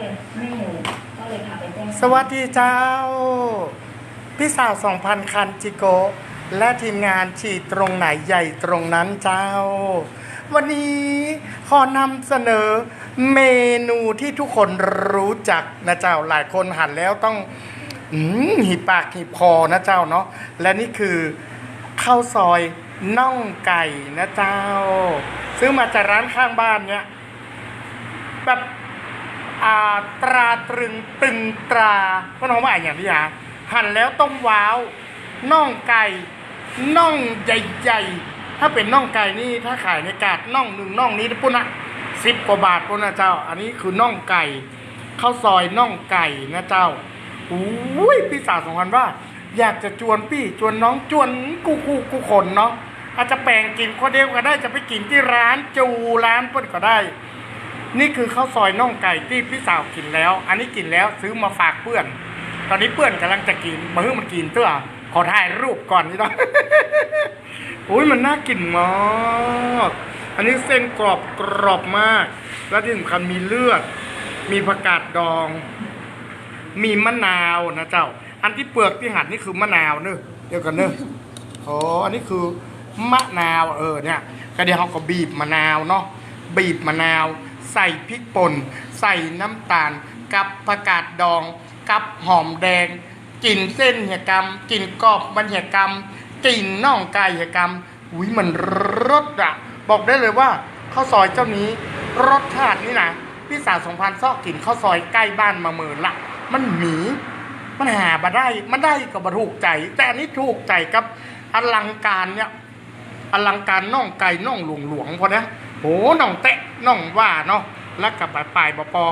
เลยไม่อยู่ก็เลยพาไปแจ้งสวัสดีเจ้า พี่สาว2,000คันจิโกะและทีมงานฉีดตรงไหนใหญ่ตรงนั้นเจ้า วันนี้ขอนำเสนอเมนูที่ทุกคนรู้จักนะเจ้าหลายคนหันแล้วต้องอหีบปากหีบคอนะเจ้าเนาะและนี่คือข้าวซอยน่องไก่นะเจ้า ซื้อมาจากร้านข้างบ้านเนี่ยแบบ อาตราตรึงตึงตราพราะน้องว่าอย่างนี้อะหั่นแล้วต้มว้าวน่องไก่น่องใหญ่ๆถ้าเป็นน่องไก่นี่ถ้าขายในกาดน่องหนึ่งน่องนี้ปุ่นะสิบกว่าบาทปุ่นนะเจ้า อันนี้คือน่องไก่ข้าวซอยน่องไก่นะเจ้าอุ้ยพี่สาวสองพันว่า อยากจะจวนพี่จวนน้องจวนกูกูกูคนเนาะอาจจะแปลงกินคนเดียวก็ได้จะไปกินที่ร้านจูร้านเปิ้นก็ได้ นี่คือข้าวซอยน่องไก่ที่พี่สาวกินแล้ว อันนี้กินแล้วซื้อมาฝากเพื่อน ตอนนี้เพื่อนกำลังจะกินมือมันกินเตื้อขอถ่ายรูปก่อนนี่นะอุ้ยมันน่ากินมากอันนี้เส้นกรอบกรอบมาก แล้วที่สำคัญมีเลือด มีผักกาดดอง มีมะนาวนะเจ้า อันที่เปลือกที่หัดนี่คือมะนาวเนอะเดี๋ยวกันเนอะอ๋ออันนี้คือมะนาวเออเนี่ยก็เดี๋ยวเขาก็บีบมะนาวเนาะบีบมะนาว ใส่พริกป่น ใส่น้ำตาล กับผักกาดดอง กับหอมแดงกลิ่นเส้นเหี่ยกรรมกลิ่นกรอบมันเหี่ยกรรมกลิ่นน่องไก่เหี่ยกรรมอุ้ยมันรสอะบอกได้เลยว่าข้าวซอยเจ้านี้รสชาตินี่นะพี่สาวสองพันซอกกลิ่นข้าวซอยใกล้บ้านมาเมินละ มันหมีมันหามาได้มันได้กับบถูกใจ แต่อันนี้ถูกใจกับอลังการเนี่ยอลังการน่องไก่น่องหลวงหลวงพอนะโหน่องแตะ น่องว่าเนาะแล้วกับปลายปลายบปอ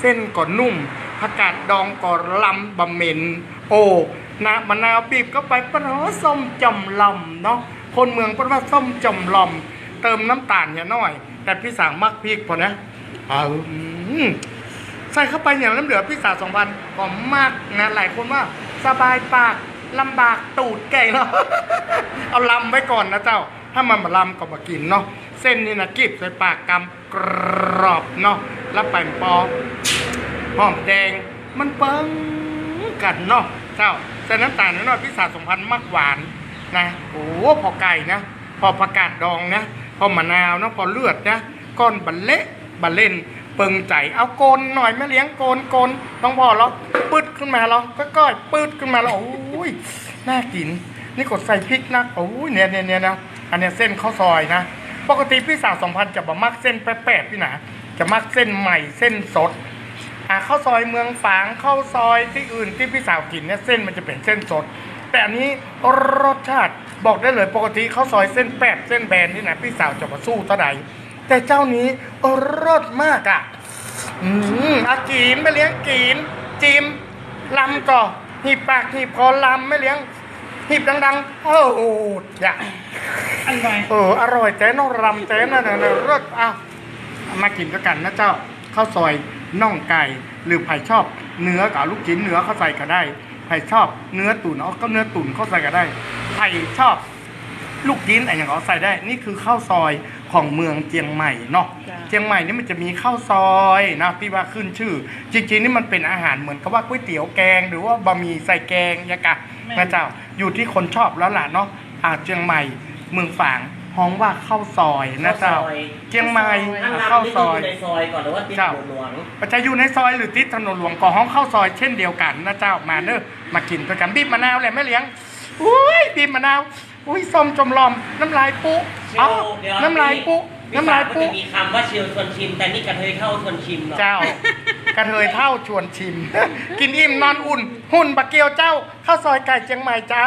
เส้นก็นุ่มผักกาดดองก็ลำบะเหม็น โอ้นะมะนาวบีบก็ไปปะเนาะส้มจำลำเนาะคนเมืองพูดว่าส้มจำลำเติมน้ำตาลเนี่ยน้อย แต่พี่สางมักพริกพอนะเอาใส่เข้าไปอย่างน้ำเหลือพี่สาวสองพันหอมมากนะหลายคนว่าสบายปากลำบากตูดไก่เนาะเอาลำไว้ก่อนนะเจ้า ถ้ามันมาลำก็มากินเนาะ เส้นนี่นะกริบใส่ปากกำกรอบเนาะแล้วแป้งปอหอมแดง มันเปิ้งกันเนาะเจ้าใส่น้ำตาลน้อยพี่าสองพันธ์มักหวานนะโอ้พอไก่นะ พอผักกาดดองนะ พอมะนาวนะพอเลือดนะก้อนบัลเละบัลเล่นเปิงใจเอาโกนหน่อยแม่เลี้ยงโกนโกนต้องพอแล้วปืดขึ้นมาแล้วก็ก้อยปืดขึ้นมาแล้วโอ้ยน่ากิน นี่กดใส่พริกนะโอ้ยเนี่ยเนี่ยเนี่ยนะอันเนี้ยเส้นข้าวซอยนะ ปกติพี่สาวสองพันจะบะมักเส้นแป๊ะๆพี่หนาจะมักเส้นใหม่เส้นสดอ่าข้าวซอยเมืองฝางข้าวซอยที่อื่นที่พี่สาวกินเนี่ยเส้นมันจะเป็นเส้นสด แต่อันนี้รสชาติบอกได้เลยปกติข้าวซอยเส้นแป๊บเส้นแบนนี่นะพี่สาวจะมาสู้เท่าไหร่แต่เจ้านี้รสมากอะอืมอากีนไม่เลี้ยงกีนจิมลำก่อหีบปากหีบคอลำไม่เลี้ยงหีบดังๆโอ้โหอย่า อร่อยเอออร่อยแต่น้องรำแต่นั่นน่ะน่ะรสอะมากินด้วยกันนะเจ้าข้าวซอยน่องไก่หรือไผ่ชอบเนื้อกับลูกชิ้นเนื้อเข้าใส่ก็ได้ไผ่ชอบเนื้อตุ๋นเอาก็เนื้อตุ๋นเข้าใส่ก็ได้ไผ่ชอบลูกชิ้นอะไรอย่างเขาใส่ได้ นี่คือข้าวซอยของเมืองเจียงใหม่เนาะจ้ะเชียงใหม่นี่มันจะมีข้าวซอยนะที่ว่าขึ้นชื่อ จริงๆนี่มันเป็นอาหารเหมือนกับว่าก๋วยเตี๋ยวแกง หรือว่าบะหมี่ใส่แกงยากะนะเจ้าอยู่ที่คนชอบแล้วล่ะเนาะอ่าเชียงใหม่ เมืองฝางฮ้องว่าข้าวซอยนะเจ้า ข้าวซอยเชียงใหม่นั่งข้าวรำนี่ซคือออย ยู่ในซอยก่อนหรือว่าติดเจ้าหลวงจะอยู่ในซอยหรือติดถนนหลวงก็ห้องข้าวซอยเช่นเดียวกันนะเจ้ามาเนอะมากินด้วยกันบีบมะนาวเลยแม่เลี้ยงอุ้ยบีบมะนาวอุ้ยส้มจมลอมน้ำลายปุ๊เชียเอ้าวเดี๋ยวน้ำลายปุ๊พี่น้ำลายสวก็ปุ๊จะมีคำว่าเชียวชวนชิม แต่นี่กระเทยเข้าชวนชิมเนาะเจ้ากระเทยเท่าชวนชิม กินอิ่มนอนอุ่น หุ่นบักเกียวเจ้าข้าวซอยไก่เชียงใหม่เจ้า